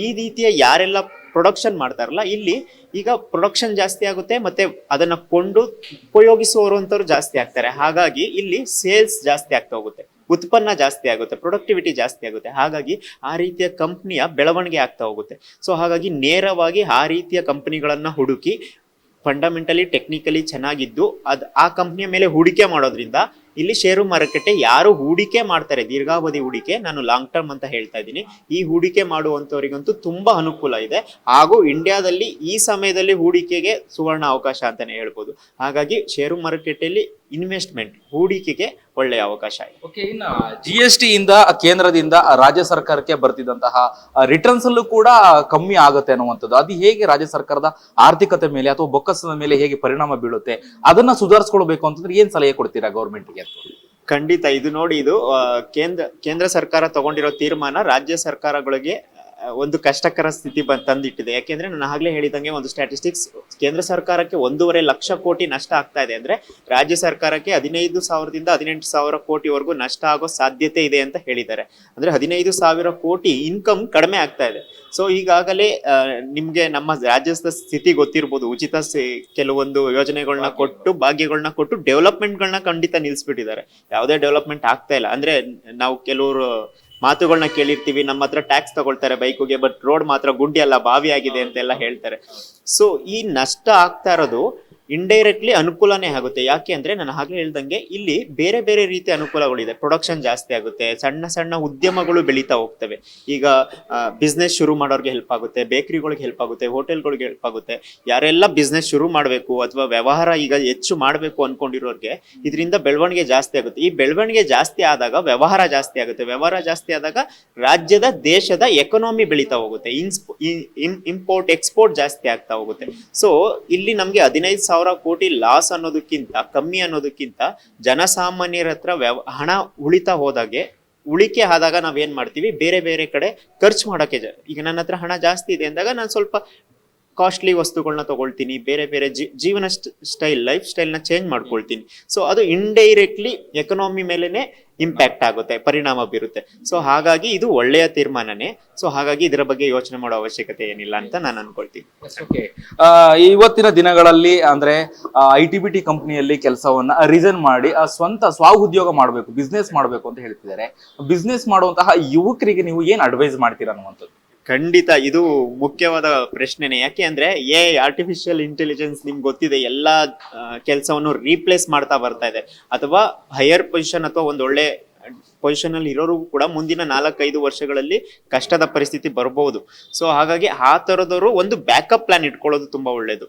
ಈ ರೀತಿಯ ಯಾರೆಲ್ಲ ಪ್ರೊಡಕ್ಷನ್ ಮಾಡ್ತಾರಲ್ಲ ಇಲ್ಲಿ ಈಗ ಪ್ರೊಡಕ್ಷನ್ ಜಾಸ್ತಿ ಆಗುತ್ತೆ ಮತ್ತೆ ಅದನ್ನ ಕೊಂಡು ಉಪಯೋಗಿಸುವವರು ಅಂತವ್ರು ಜಾಸ್ತಿ ಆಗ್ತಾರೆ. ಹಾಗಾಗಿ ಇಲ್ಲಿ ಸೇಲ್ಸ್ ಜಾಸ್ತಿ ಆಗ್ತಾ ಹೋಗುತ್ತೆ. ಉತ್ಪನ್ನ ಜಾಸ್ತಿ ಆಗುತ್ತೆ. ಪ್ರೊಡಕ್ಟಿವಿಟಿ ಜಾಸ್ತಿ ಆಗುತ್ತೆ. ಹಾಗಾಗಿ ಆ ರೀತಿಯ ಕಂಪ್ನಿಯ ಬೆಳವಣಿಗೆ ಆಗ್ತಾ ಹೋಗುತ್ತೆ. ಸೊ ಹಾಗಾಗಿ ನೇರವಾಗಿ ಆ ರೀತಿಯ ಕಂಪ್ನಿಗಳನ್ನ ಹುಡುಕಿ ಫಂಡಮೆಂಟಲಿ ಟೆಕ್ನಿಕಲಿ ಚೆನ್ನಾಗಿದ್ದು ಅದು ಆ ಕಂಪ್ನಿಯ ಮೇಲೆ ಹೂಡಿಕೆ ಮಾಡೋದ್ರಿಂದ ಇಲ್ಲಿ ಷೇರು ಮಾರುಕಟ್ಟೆ ಯಾರು ಹೂಡಿಕೆ ಮಾಡ್ತಾರೆ, ದೀರ್ಘಾವಧಿ ಹೂಡಿಕೆ, ನಾನು ಲಾಂಗ್ ಟರ್ಮ್ ಅಂತ ಹೇಳ್ತಾ ಇದ್ದೀನಿ. ಈ ಹೂಡಿಕೆ ಮಾಡುವಂಥವರಿಗಂತೂ ತುಂಬಾ ಅನುಕೂಲ ಇದೆ. ಹಾಗೂ ಇಂಡಿಯಾದಲ್ಲಿ ಈ ಸಮಯದಲ್ಲಿ ಹೂಡಿಕೆಗೆ ಸುವರ್ಣ ಅವಕಾಶ ಅಂತಾನೆ ಹೇಳ್ಬೋದು. ಹಾಗಾಗಿ ಷೇರು ಮಾರುಕಟ್ಟೆಯಲ್ಲಿ ಇನ್ವೆಸ್ಟ್ಮೆಂಟ್ ಹೂಡಿಕೆಗೆ ಒಳ್ಳೆಯ ಅವಕಾಶ ಇದೆ. ಓಕೆ ಇನ್ನ ಜಿ ಎಸ್ ಟಿ ಇಂದ ಕೇಂದ್ರದಿಂದ ರಾಜ್ಯ ಸರ್ಕಾರಕ್ಕೆ ಬರ್ತಿದ್ದಂತಹ ರಿಟರ್ನ್ಸ್ ಅಲ್ಲೂ ಕೂಡ ಕಮ್ಮಿ ಆಗುತ್ತೆ ಅನ್ನುವಂಥದ್ದು. ಅದು ಹೇಗೆ ರಾಜ್ಯ ಸರ್ಕಾರದ ಆರ್ಥಿಕತೆ ಮೇಲೆ ಅಥವಾ ಬೊಕ್ಕಸದ ಮೇಲೆ ಹೇಗೆ ಪರಿಣಾಮ ಬೀಳುತ್ತೆ, ಅದನ್ನ ಸುಧಾರಿಸ್ಕೊಳ್ಬೇಕು ಅಂತಂದ್ರೆ ಏನ್ ಸಲಹೆ ಕೊಡ್ತೀರಾ ಗೌರ್ಮೆಂಟ್ಗೆ ಖಂಡಿತ. ಇದು ನೋಡಿ ಇದು ಕೇಂದ್ರ ಕೇಂದ್ರ ಸರ್ಕಾರ ತಗೊಂಡಿರೋ ತೀರ್ಮಾನ ರಾಜ್ಯ ಸರ್ಕಾರಗಳಿಗೆ ಒಂದು ಕಷ್ಟಕರ ಸ್ಥಿತಿ ಬಂದ್ ತಂದಿಟ್ಟಿದೆ. ಯಾಕೆಂದ್ರೆ ನಾನು ಆಗ್ಲೇ ಹೇಳಿದಂಗೆ ಒಂದು ಸ್ಟ್ಯಾಟಿಸ್ಟಿಕ್ಸ್ ಕೇಂದ್ರ ಸರ್ಕಾರಕ್ಕೆ ಒಂದೂವರೆ ಲಕ್ಷ ಕೋಟಿ ನಷ್ಟ ಆಗ್ತಾ ಇದೆ. ಅಂದ್ರೆ ರಾಜ್ಯ ಸರ್ಕಾರಕ್ಕೆ ಹದಿನೈದು ಸಾವಿರದಿಂದ ಹದಿನೆಂಟು ಸಾವಿರ ಕೋಟಿವರೆಗೂ ನಷ್ಟ ಆಗೋ ಸಾಧ್ಯತೆ ಇದೆ ಅಂತ ಹೇಳಿದ್ದಾರೆ. ಅಂದ್ರೆ ಹದಿನೈದು ಸಾವಿರ ಕೋಟಿ ಇನ್ಕಮ್ ಕಡಿಮೆ ಆಗ್ತಾ ಇದೆ. ಸೊ ಈಗಾಗಲೇ ನಿಮ್ಗೆ ನಮ್ಮ ರಾಜ್ಯದ ಸ್ಥಿತಿ ಗೊತ್ತಿರ್ಬೋದು. ಉಚಿತ ಕೆಲವೊಂದು ಯೋಜನೆಗಳನ್ನ ಕೊಟ್ಟು ಭಾಗ್ಯಗಳನ್ನ ಕೊಟ್ಟು ಡೆವಲಪ್ಮೆಂಟ್ಗಳನ್ನ ಖಂಡಿತ ನಿಲ್ಸ್ಬಿಟ್ಟಿದ್ದಾರೆ. ಯಾವುದೇ ಡೆವಲಪ್ಮೆಂಟ್ ಆಗ್ತಾ ಇಲ್ಲ. ಅಂದ್ರೆ ನಾವು ಕೆಲವರು ಮಾತುಗಳನ್ನ ಕೇಳಿರ್ತೀವಿ, ನಮ್ಮ ಹತ್ರ ಟ್ಯಾಕ್ಸ್ ತಗೊಳ್ತಾರೆ ಬೈಕುಗೆ ಬಟ್ ರೋಡ್ ಮಾತ್ರ ಗುಂಡಿ ಅಲ್ಲ ಬಾವಿ ಆಗಿದೆ ಅಂತೆಲ್ಲ ಹೇಳ್ತಾರೆ. ಸೊ ಈ ನಷ್ಟ ಆಗ್ತಾ ಇರೋದು ಇಂಡೈರೆಕ್ಟ್ಲಿ ಅನುಕೂಲನೇ ಆಗುತ್ತೆ. ಯಾಕೆ ಅಂದರೆ ನಾನು ಹಾಗೆ ಹೇಳ್ದಂಗೆ ಇಲ್ಲಿ ಬೇರೆ ಬೇರೆ ರೀತಿಯ ಅನುಕೂಲಗಳಿದೆ. ಪ್ರೊಡಕ್ಷನ್ ಜಾಸ್ತಿ ಆಗುತ್ತೆ. ಸಣ್ಣ ಸಣ್ಣ ಉದ್ಯಮಗಳು ಬೆಳೀತಾ ಹೋಗ್ತವೆ. ಈಗ ಬಿಸ್ನೆಸ್ ಶುರು ಮಾಡೋರಿಗೆ ಹೆಲ್ಪ್ ಆಗುತ್ತೆ. ಬೇಕ್ರಿಗಳಿಗೆ ಹೆಲ್ಪ್ ಆಗುತ್ತೆ. ಹೋಟೆಲ್ಗಳಿಗೆ ಹೆಲ್ಪ್ ಆಗುತ್ತೆ. ಯಾರೆಲ್ಲ ಬಿಸ್ನೆಸ್ ಶುರು ಮಾಡಬೇಕು ಅಥವಾ ವ್ಯವಹಾರ ಈಗ ಹೆಚ್ಚು ಮಾಡಬೇಕು ಅಂದ್ಕೊಂಡಿರೋರಿಗೆ ಇದರಿಂದ ಬೆಳವಣಿಗೆ ಜಾಸ್ತಿ ಆಗುತ್ತೆ. ಈ ಬೆಳವಣಿಗೆ ಜಾಸ್ತಿ ಆದಾಗ, ವ್ಯವಹಾರ ಜಾಸ್ತಿ ಆಗುತ್ತೆ. ವ್ಯವಹಾರ ಜಾಸ್ತಿ ಆದಾಗ ರಾಜ್ಯದ ದೇಶದ ಎಕನಾಮಿ ಬೆಳೀತಾ ಹೋಗುತ್ತೆ. ಇಂಪೋರ್ಟ್ ಎಕ್ಸ್ಪೋರ್ಟ್ ಜಾಸ್ತಿ ಆಗ್ತಾ ಹೋಗುತ್ತೆ. ಸೊ ಇಲ್ಲಿ ನಮ್ಗೆ ಹದಿನೈದು ಸಾವಿರ ಕೋಟಿ ಲಾಸ್ ಅನ್ನೋದಕ್ಕಿಂತ, ಕಮ್ಮಿ ಅನ್ನೋದಕ್ಕಿಂತ ಜನಸಾಮಾನ್ಯರ ಹತ್ರ ವ್ಯವ, ಹಣ ಉಳಿತಾ ಹೋದಾಗೆ, ಉಳಿಕೆ ಆದಾಗ ನಾವೇನ್ ಮಾಡ್ತೀವಿ? ಬೇರೆ ಬೇರೆ ಕಡೆ ಖರ್ಚು ಮಾಡೋಕೆ ಜ- ಈಗ ನನ್ನ ಹತ್ರ ಹಣ ಜಾಸ್ತಿ ಇದೆ ಅಂದಾಗ ನಾನು ಸ್ವಲ್ಪ ಕಾಸ್ಟ್ಲಿ ವಸ್ತುಗಳನ್ನ ತಗೊಳ್ತೀನಿ, ಬೇರೆ ಬೇರೆ ಜೀವನ ಸ್ಟೈಲ್ ಲೈಫ್ ಸ್ಟೈಲ್ನ ಚೇಂಜ್ ಮಾಡ್ಕೊಳ್ತೀನಿ. ಸೊ ಅದು ಇಂಡೈರೆಕ್ಟ್ಲಿ ಎಕನಾಮಿ ಮೇಲೆನೆ ಇಂಪ್ಯಾಕ್ಟ್ ಆಗುತ್ತೆ, ಪರಿಣಾಮ ಬೀರುತ್ತೆ. ಸೊ ಹಾಗಾಗಿ ಇದು ಒಳ್ಳೆಯ ತೀರ್ಮಾನನೇ. ಸೊ ಹಾಗಾಗಿ ಇದರ ಬಗ್ಗೆ ಯೋಚನೆ ಮಾಡೋ ಅವಶ್ಯಕತೆ ಏನಿಲ್ಲ ಅಂತ ನಾನು ಅನ್ಕೊಳ್ತೀನಿ. ಇವತ್ತಿನ ದಿನಗಳಲ್ಲಿ ಅಂದ್ರೆ ಐ ಟಿ ಬಿ ಟಿ ಕಂಪನಿಯಲ್ಲಿ ಕೆಲಸವನ್ನ ರೀಸನ್ ಮಾಡಿ ಸ್ವಂತ ಸ್ವ ಉದ್ಯೋಗ ಮಾಡಬೇಕು ಬಿಸ್ನೆಸ್ ಮಾಡಬೇಕು ಅಂತ ಹೇಳ್ತಿದ್ದಾರೆ. ಬಿಸ್ನೆಸ್ ಮಾಡುವಂತಹ ಯುವಕರಿಗೆ ನೀವು ಏನ್ ಅಡ್ವೈಸ್ ಮಾಡ್ತೀರಾ ಅನ್ನುವಂಥದ್ದು? ಖಂಡಿತ ಇದು ಮುಖ್ಯವಾದ ಪ್ರಶ್ನೆನೆ. ಯಾಕೆ ಅಂದ್ರೆ ಎ ಆರ್ಟಿಫಿಷಿಯಲ್ ಇಂಟೆಲಿಜೆನ್ಸ್ ನಿಮ್ಗೆ ಗೊತ್ತಿದೆ, ಎಲ್ಲಾ ಕೆಲಸವನ್ನು ರೀಪ್ಲೇಸ್ ಮಾಡ್ತಾ ಬರ್ತಾ ಇದೆ. ಅಥವಾ ಹೈಯರ್ ಪೊಸಿಷನ್ ಅಥವಾ ಒಂದು ಒಳ್ಳೆ ಪೊಸಿಷನ್ ಅಲ್ಲಿ ಇರೋರು ಕೂಡ ಮುಂದಿನ ನಾಲ್ಕೈದು ವರ್ಷಗಳಲ್ಲಿ ಕಷ್ಟದ ಪರಿಸ್ಥಿತಿ ಬರಬಹುದು ಸೊ ಹಾಗಾಗಿ ಆ ತರದವರು ಒಂದು ಬ್ಯಾಕಪ್ ಪ್ಲಾನ್ ಇಟ್ಕೊಳ್ಳೋದು ತುಂಬಾ ಒಳ್ಳೇದು.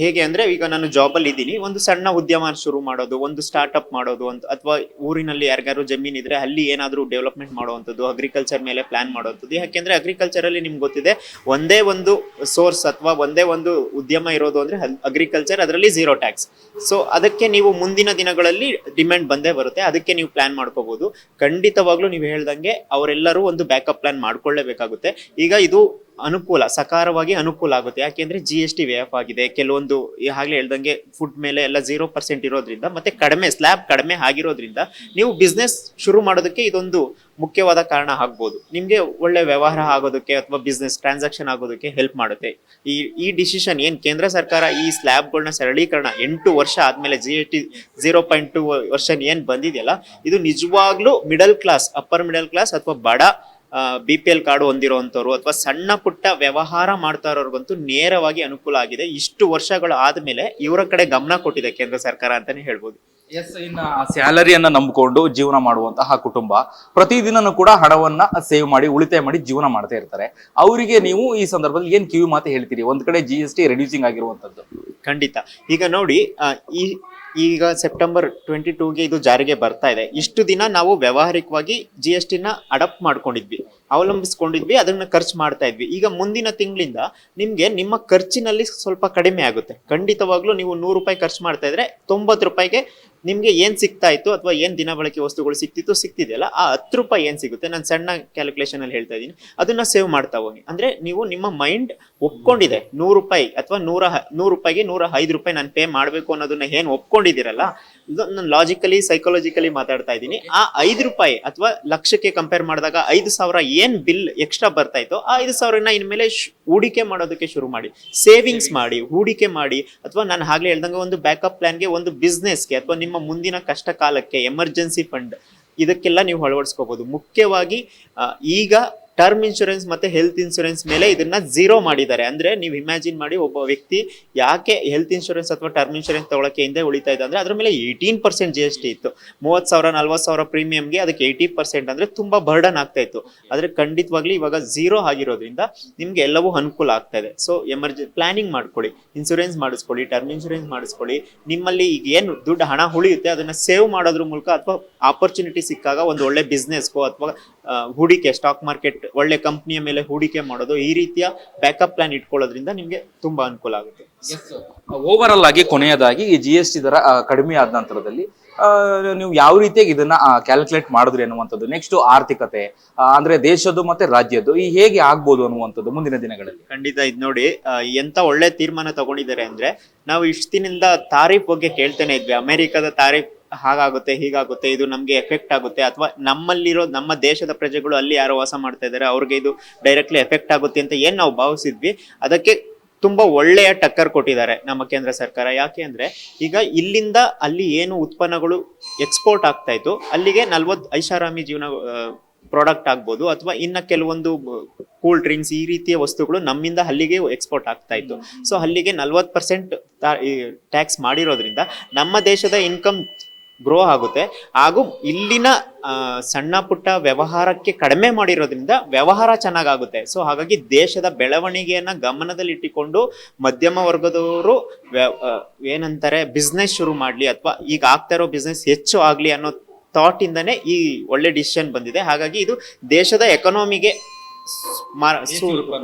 ಹೇಗೆ ಅಂದ್ರೆ ಈಗ ನಾನು ಜಾಬ್ ಅಲ್ಲಿ ಇದ್ದೀನಿ, ಒಂದು ಸಣ್ಣ ಉದ್ಯಮ ಶುರು ಮಾಡೋದು, ಒಂದು ಸ್ಟಾರ್ಟ್ಅಪ್ ಮಾಡೋದು ಅಂತ, ಅಥವಾ ಊರಿನಲ್ಲಿ ಯಾರಿಗಾರು ಜಮೀನ್ ಇದ್ರೆ ಅಲ್ಲಿ ಏನಾದರೂ ಡೆವಲಪ್ಮೆಂಟ್ ಮಾಡುವಂಥದ್ದು ಅಗ್ರಿಕಲ್ಚರ್ ಮೇಲೆ ಪ್ಲಾನ್ ಮಾಡುವಂಥದ್ದು. ಯಾಕೆಂದ್ರೆ ಅಗ್ರಿಕಲ್ಚರ್ ಅಲ್ಲಿ ನಿಮ್ಗೆ ಗೊತ್ತಿದೆ, ಒಂದೇ ಒಂದು ಸೋರ್ಸ್ ಅಥವಾ ಒಂದೇ ಒಂದು ಉದ್ಯಮ ಇರೋದು ಅಂದ್ರೆ ಅಗ್ರಿಕಲ್ಚರ್ ಅದರಲ್ಲಿ ಜೀರೋ ಟ್ಯಾಕ್ಸ್ ಸೊ ಅದಕ್ಕೆ ನೀವು ಮುಂದಿನ ದಿನಗಳಲ್ಲಿ ಡಿಮ್ಯಾಂಡ್ ಬಂದೇ ಬರುತ್ತೆ, ಅದಕ್ಕೆ ನೀವು ಪ್ಲಾನ್ ಮಾಡ್ಕೋಬಹುದು ಖಂಡಿತವಾಗ್ಲೂ ನೀವು ಹೇಳ್ದಂಗೆ ಅವರೆಲ್ಲರೂ ಒಂದು ಬ್ಯಾಕಪ್ ಪ್ಲಾನ್ ಮಾಡ್ಕೊಳ್ಳೇಬೇಕಾಗುತ್ತೆ. ಈಗ ಇದು ಅನುಕೂಲ, ಸಕಾರವಾಗಿ ಅನುಕೂಲ ಆಗುತ್ತೆ. ಯಾಕೆಂದ್ರೆ ಜಿ ಎಸ್ ಟಿ ವೇಫ್ ಆಗಿದೆ. ಕೆಲವೊಂದು ಈಗಾಗಲೇ ಹೇಳ್ದಂಗೆ ಫುಡ್ ಮೇಲೆ ಎಲ್ಲ ಜೀರೋ ಪರ್ಸೆಂಟ್ ಇರೋದ್ರಿಂದ ಮತ್ತೆ ಕಡಿಮೆ ಸ್ಲ್ಯಾಬ್ ಕಡಿಮೆ ಆಗಿರೋದ್ರಿಂದ ನೀವು ಬಿಸ್ನೆಸ್ ಶುರು ಮಾಡೋದಕ್ಕೆ ಇದೊಂದು ಮುಖ್ಯವಾದ ಕಾರಣ ಆಗ್ಬೋದು. ನಿಮಗೆ ಒಳ್ಳೆ ವ್ಯವಹಾರ ಆಗೋದಕ್ಕೆ ಅಥವಾ ಬಿಸ್ನೆಸ್ ಟ್ರಾನ್ಸಾಕ್ಷನ್ ಆಗೋದಕ್ಕೆ ಹೆಲ್ಪ್ ಮಾಡುತ್ತೆ. ಈ ಈ ಡಿಸಿಷನ್ ಏನು ಕೇಂದ್ರ ಸರ್ಕಾರ ಈ ಸ್ಲ್ಯಾಬ್ಗಳನ್ನ ಸರಳೀಕರಣ ಎಂಟು ವರ್ಷ ಆದಮೇಲೆ G S T zero point two version ಏನು ಬಂದಿದೆಯಲ್ಲ, ಇದು ನಿಜವಾಗ್ಲೂ middle class upper middle class ಅಥವಾ ಬಡ ಬಿ ಪಿ ಎಲ್ ಕಾರ್ಡ್ ಹೊಂದಿರುವಂತವ್ರು ಅಥವಾ ಸಣ್ಣ ಪುಟ್ಟ ವ್ಯವಹಾರ ಮಾಡ್ತಾ ಇರೋರ್ಗಂತೂ ನೇರವಾಗಿ ಅನುಕೂಲ ಆಗಿದೆ. ಇಷ್ಟು ವರ್ಷಗಳು ಆದ್ಮೇಲೆ ಇವರ ಕಡೆ ಗಮನ ಕೊಟ್ಟಿದೆ ಕೇಂದ್ರ ಸರ್ಕಾರ ಅಂತಾನೆ ಹೇಳ್ಬೋದು. ಎಸ್ ಇನ್ನ ಸ್ಯಾಲರಿಯನ್ನ ನಂಬಿಕೊಂಡು ಜೀವನ ಮಾಡುವಂತಹ ಕುಟುಂಬ ಪ್ರತಿದಿನನೂ ಕೂಡ ಹಣವನ್ನ ಸೇವ್ ಮಾಡಿ ಉಳಿತಾಯ ಮಾಡಿ ಜೀವನ ಮಾಡ್ತಾ ಇರ್ತಾರೆ. ಅವರಿಗೆ ನೀವು ಈ ಸಂದರ್ಭದಲ್ಲಿ ಏನ್ ಕಿವಿ ಮಾತು ಹೇಳ್ತೀರಿ? ಒಂದ್ ಕಡೆ ಜಿ ಎಸ್ ಟಿ ರೆಡ್ಯೂಸಿಂಗ್ ಆಗಿರುವಂತದ್ದು. ಖಂಡಿತ. ಈಗ ನೋಡಿ ಈ ಈಗ ಸೆಪ್ಟೆಂಬರ್ ಟ್ವೆಂಟಿ ಟೂಗೆ ಇದು ಜಾರಿಗೆ ಬರ್ತಾ ಇದೆ. ಇಷ್ಟು ದಿನ ನಾವು ವ್ಯಾವಹಾರಿಕವಾಗಿ ಜಿ ಎಸ್ ಟಿನ ಅಡಾಪ್ಟ್ ಮಾಡ್ಕೊಂಡಿದ್ವಿ. ಅವಲಂಬಿಸ್ಕೊಂಡಿದ್ವಿ, ಅದನ್ನ ಖರ್ಚು ಮಾಡ್ತಾ ಇದ್ವಿ. ಈಗ ಮುಂದಿನ ತಿಂಗಳಿಂದ ನಿಮ್ಗೆ ನಿಮ್ಮ ಖರ್ಚಿನಲ್ಲಿ ಸ್ವಲ್ಪ ಕಡಿಮೆ ಆಗುತ್ತೆ. ಖಂಡಿತವಾಗ್ಲೂ ನೀವು ನೂರು ರೂಪಾಯಿ ಖರ್ಚು ಮಾಡ್ತಾ ಇದ್ರೆ ತೊಂಬತ್ತು ರೂಪಾಯಿಗೆ ನಿಮ್ಗೆ ಏನ್ ಸಿಗ್ತಾ ಇತ್ತು ಅಥವಾ ಏನ್ ದಿನ ಬಳಕೆ ವಸ್ತುಗಳು ಸಿಕ್ತಿತ್ತು ಸಿಗ್ತಿದೆಯಲ್ಲ, ಆ ಹತ್ತು ರೂಪಾಯಿ ಏನ್ ಸಿಗುತ್ತೆ? ನಾನು ಸಣ್ಣ ಕ್ಯಾಲ್ಕುಲೇಷನ್ ಅಲ್ಲಿ ಹೇಳ್ತಾ ಇದ್ದೀನಿ. ಅದನ್ನ ಸೇವ್ ಮಾಡ್ತಾ ಹೋಗಿ. ಅಂದ್ರೆ ನೀವು ನಿಮ್ಮ ಮೈಂಡ್ ಒಪ್ಕೊಂಡಿದೆ, ನೂರು ರೂಪಾಯಿ ಅಥವಾ ನೂರ ನೂರು ರೂಪಾಯಿಗೆ ನೂರ ಐದು ರೂಪಾಯಿ ನಾನು ಪೇ ಮಾಡಬೇಕು ಅನ್ನೋದನ್ನ ಏನ್ ಒಪ್ಕೊಂಡಿದ್ದೀರಲ್ಲ ನಾನು ಲಾಜಿಕಲಿ ಸೈಕಾಲಜಿಕಲಿ ಮಾತಾಡ್ತಾ ಇದ್ದೀನಿ. ಆ ಐದು ರೂಪಾಯಿ ಅಥವಾ ಲಕ್ಷಕ್ಕೆ ಕಂಪೇರ್ ಮಾಡಿದಾಗ ಐದು ಸಾವಿರ ಏನ್ ಬಿಲ್ ಎಕ್ಸ್ಟ್ರಾ ಬರ್ತಾ ಇತ್ತು ಆ ಐದು ಸಾವಿರನ ಇನ್ಮೇಲೆ ಹೂಡಿಕೆ ಮಾಡೋದಕ್ಕೆ ಶುರು ಮಾಡಿ. ಸೇವಿಂಗ್ಸ್ ಮಾಡಿ ಹೂಡಿಕೆ ಮಾಡಿ ಅಥವಾ ನಾನು ಆಗ್ಲೇ ಹೇಳ್ದಂಗೆ ಒಂದು ಬ್ಯಾಕಪ್ ಪ್ಲಾನ್ಗೆ ಒಂದು ಬಿಸ್ನೆಸ್ಗೆ ಅಥವಾ ನಿಮ್ಮ ಮುಂದಿನ ಕಷ್ಟ ಕಾಲಕ್ಕೆ ಎಮರ್ಜೆನ್ಸಿ ಫಂಡ್ ಇದಕ್ಕೆಲ್ಲ ನೀವು ಅಳವಡಿಸ್ಕೋಬಹುದು ಮುಖ್ಯವಾಗಿ ಈಗ ಟರ್ಮ್ ಇನ್ಶೂರೆನ್ಸ್ ಮತ್ತೆ ಹೆಲ್ತ್ ಇನ್ಶೂರೆನ್ಸ್ ಮೇಲೆ ಇದನ್ನ ಝೀರೋ ಮಾಡಿದ್ದಾರೆ. ಅಂದ್ರೆ ನೀವು ಇಮ್ಯಾಜಿನ್ ಮಾಡಿ ಒಬ್ಬ ವ್ಯಕ್ತಿ ಯಾಕೆ ಹೆಲ್ತ್ ಇನ್ಶೂರೆನ್ಸ್ ಅಥವಾ ಟರ್ಮ್ ಇನ್ಶೂರೆನ್ಸ್ ತೊಗೊಳಕ್ಕೆ ಹಿಂದೆ ಉಳಿತಾ ಇದೆ ಅಂದ್ರೆ ಅದ್ರ ಮೇಲೆ eighteen percent G S T ಇತ್ತು. ಮೂವತ್ತು ಸಾವಿರ, ನಲ್ವತ್ತು ಸಾವಿರ ಪ್ರೀಮಿಯಂಗೆ ಅದಕ್ಕೆ ಏಯ್ಟಿ ಪರ್ಸೆಂಟ್ ಅಂದ್ರೆ ತುಂಬಾ ಬರ್ಡನ್ ಆಗ್ತಾ ಇತ್ತು. ಆದ್ರೆ ಖಂಡಿತವಾಗ್ಲಿ ಇವಾಗ ಝೀರೋ ಆಗಿರೋದ್ರಿಂದ ನಿಮ್ಗೆ ಎಲ್ಲವೂ ಅನುಕೂಲ ಆಗ್ತಾ ಇದೆ. ಸೊ ಎಮರ್ಜೆನ್ಸಿ ಪ್ಲಾನಿಂಗ್ ಮಾಡ್ಕೊಳ್ಳಿ ಇನ್ಶೂರೆನ್ಸ್ ಮಾಡಿಸ್ಕೊಳ್ಳಿ, ಟರ್ಮ್ ಇನ್ಶೂರೆನ್ಸ್ ಮಾಡಿಸ್ಕೊಳ್ಳಿ. ನಿಮ್ಮಲ್ಲಿ ಈಗ ಏನು ದುಡ್ಡು ಹಣ ಉಳಿಯುತ್ತೆ, ಅದನ್ನ ಸೇವ್ ಮಾಡೋದ್ರ ಮೂಲಕ ಅಥವಾ ಆಪರ್ಚುನಿಟಿ ಸಿಕ್ಕಾಗ ಒಂದು ಒಳ್ಳೆ ಬಿಸ್ನೆಸ್ಗೋ ಅಥವಾ ಹೂಡಿಕೆ ಸ್ಟಾಕ್ ಮಾರ್ಕೆಟ್ ಒಳ್ಳೆ ಕಂಪ್ನಿಯ ಮೇಲೆ ಹೂಡಿಕೆ ಮಾಡೋದು ಈ ರೀತಿಯ ಬ್ಯಾಕಪ್ ಪ್ಲಾನ್ ಇಟ್ಕೊಳ್ಳೋದ್ರಿಂದ ನಿಮ್ಗೆ ತುಂಬಾ ಅನುಕೂಲ ಆಗುತ್ತೆ. ಓವರ್ ಆಲ್ ಆಗಿ ಕೊನೆಯದಾಗಿ ಈ ಜಿ ಎಸ್ ಟಿ ದರ ಕಡಿಮೆ ಆದ ನಂತರದಲ್ಲಿ ನೀವು ಯಾವ ರೀತಿಯಾಗಿ ಇದನ್ನ ಕ್ಯಾಲ್ಕುಲೇಟ್ ಮಾಡಿದ್ರಿ ಅನ್ನುವಂಥದ್ದು ನೆಕ್ಸ್ಟ್ ಆರ್ಥಿಕತೆ ಅಂದ್ರೆ ದೇಶದ್ದು ಮತ್ತೆ ರಾಜ್ಯದ್ದು ಈ ಹೇಗೆ ಆಗ್ಬೋದು ಅನ್ನುವಂಥದ್ದು ಮುಂದಿನ ದಿನಗಳಲ್ಲಿ? ಖಂಡಿತ ಇದು ನೋಡಿ ಎಂತ ಒಳ್ಳೆ ತೀರ್ಮಾನ ತಗೊಂಡಿದ್ದಾರೆ ಅಂದ್ರೆ ನಾವು ಇಷ್ಟಿನಿಂದ ತಾರೀಫ್ ಬಗ್ಗೆ ಕೇಳ್ತಾನೆ ಇದ್ವಿ. ಅಮೆರಿಕದ ತಾರೀಫ್ ಹಾಗಾಗುತ್ತೆ ಹೀಗಾಗುತ್ತೆ ಇದು ನಮಗೆ ಎಫೆಕ್ಟ್ ಆಗುತ್ತೆ ಅಥವಾ ನಮ್ಮಲ್ಲಿರೋ ನಮ್ಮ ದೇಶದ ಪ್ರಜೆಗಳು ಅಲ್ಲಿ ಯಾರೋ ವಾಸ ಮಾಡ್ತಾ ಇದ್ದಾರೆ ಅವ್ರಿಗೆ ಇದು ಡೈರೆಕ್ಟ್ಲಿ ಎಫೆಕ್ಟ್ ಆಗುತ್ತೆ ಅಂತ ಏನು ನಾವು ಭಾವಿಸಿದ್ವಿ ಅದಕ್ಕೆ ತುಂಬಾ ಒಳ್ಳೆಯ ಟಕ್ಕರ್ ಕೊಟ್ಟಿದ್ದಾರೆ ನಮ್ಮ ಕೇಂದ್ರ ಸರ್ಕಾರ. ಯಾಕೆ ಅಂದ್ರೆ ಈಗ ಇಲ್ಲಿಂದ ಅಲ್ಲಿ ಏನು ಉತ್ಪನ್ನಗಳು ಎಕ್ಸ್ಪೋರ್ಟ್ ಆಗ್ತಾ ಇತ್ತು ಅಲ್ಲಿಗೆ ನಲ್ವತ್ ಐಷಾರಾಮಿ ಜೀವನ ಪ್ರಾಡಕ್ಟ್ ಆಗ್ಬೋದು ಅಥವಾ ಇನ್ನ ಕೆಲವೊಂದು ಕೂಲ್ ಡ್ರಿಂಕ್ಸ್ ಈ ರೀತಿಯ ವಸ್ತುಗಳು ನಮ್ಮಿಂದ ಅಲ್ಲಿಗೆ ಎಕ್ಸ್ಪೋರ್ಟ್ ಆಗ್ತಾ ಇತ್ತು. ಸೊ ಅಲ್ಲಿಗೆ ನಲ್ವತ್ ಪರ್ಸೆಂಟ್ ಟ್ಯಾಕ್ಸ್ ಮಾಡಿರೋದ್ರಿಂದ ನಮ್ಮ ದೇಶದ ಇನ್ಕಮ್ ಗ್ರೋ ಆಗುತ್ತೆ. ಹಾಗೂ ಇಲ್ಲಿನ ಸಣ್ಣ ಪುಟ್ಟ ವ್ಯವಹಾರಕ್ಕೆ ಕಡಿಮೆ ಮಾಡಿರೋದ್ರಿಂದ ವ್ಯವಹಾರ ಚೆನ್ನಾಗಾಗುತ್ತೆ. ಸೊ ಹಾಗಾಗಿ ದೇಶದ ಬೆಳವಣಿಗೆಯನ್ನ ಗಮನದಲ್ಲಿಟ್ಟುಕೊಂಡು ಮಧ್ಯಮ ವರ್ಗದವರು ಏನಂತಾರೆ ಬಿಸ್ನೆಸ್ ಶುರು ಮಾಡ್ಲಿ ಅಥವಾ ಈಗ ಆಗ್ತಾ ಇರೋ ಬಿಸ್ನೆಸ್ ಹೆಚ್ಚು ಆಗಲಿ ಅನ್ನೋ ಥಾಟ್ ಇಂದಾನೆ ಈ ಒಳ್ಳೆ ಡಿಸಿಷನ್ ಬಂದಿದೆ. ಹಾಗಾಗಿ ಇದು ದೇಶದ ಎಕನಾಮಿಗೆ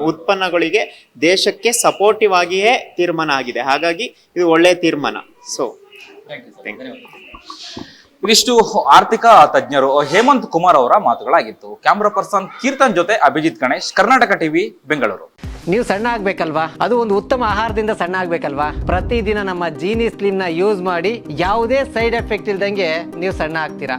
ಉತ್ಪನ್ನಗಳಿಗೆ ದೇಶಕ್ಕೆ ಸಪೋರ್ಟಿವ್ ಆಗಿಯೇ ತೀರ್ಮಾನ ಆಗಿದೆ. ಹಾಗಾಗಿ ಇದು ಒಳ್ಳೆ ತೀರ್ಮಾನ. ಸೊ ಇದಿಷ್ಟು ಆರ್ಥಿಕ ತಜ್ಞರು, ಹೇಮಂತ್ ಕುಮಾರ್ ಅವರ ಮಾತುಗಳಾಗಿತ್ತು. ಕ್ಯಾಮ್ರಾ ಪರ್ಸನ್ ಕೀರ್ತನ್ ಜೊತೆ ಅಭಿಜಿತ್ ಗಣೇಶ್, ಕರ್ನಾಟಕ ಟಿವಿ, ಬೆಂಗಳೂರು. ನೀವು ಸಣ್ಣ ಆಗ್ಬೇಕಲ್ವಾ? ಅದು ಒಂದು ಉತ್ತಮ ಆಹಾರದಿಂದ ಸಣ್ಣ ಆಗ್ಬೇಕಲ್ವಾ? ಪ್ರತಿದಿನ ನಮ್ಮ ಜೀನಿ ಸ್ಲಿಮ್ನ ಯೂಸ್ ಮಾಡಿ ಯಾವುದೇ ಸೈಡ್ ಎಫೆಕ್ಟ್ ಇಲ್ದಂಗೆ ನೀವು ಸಣ್ಣ ಆಗ್ತೀರಾ?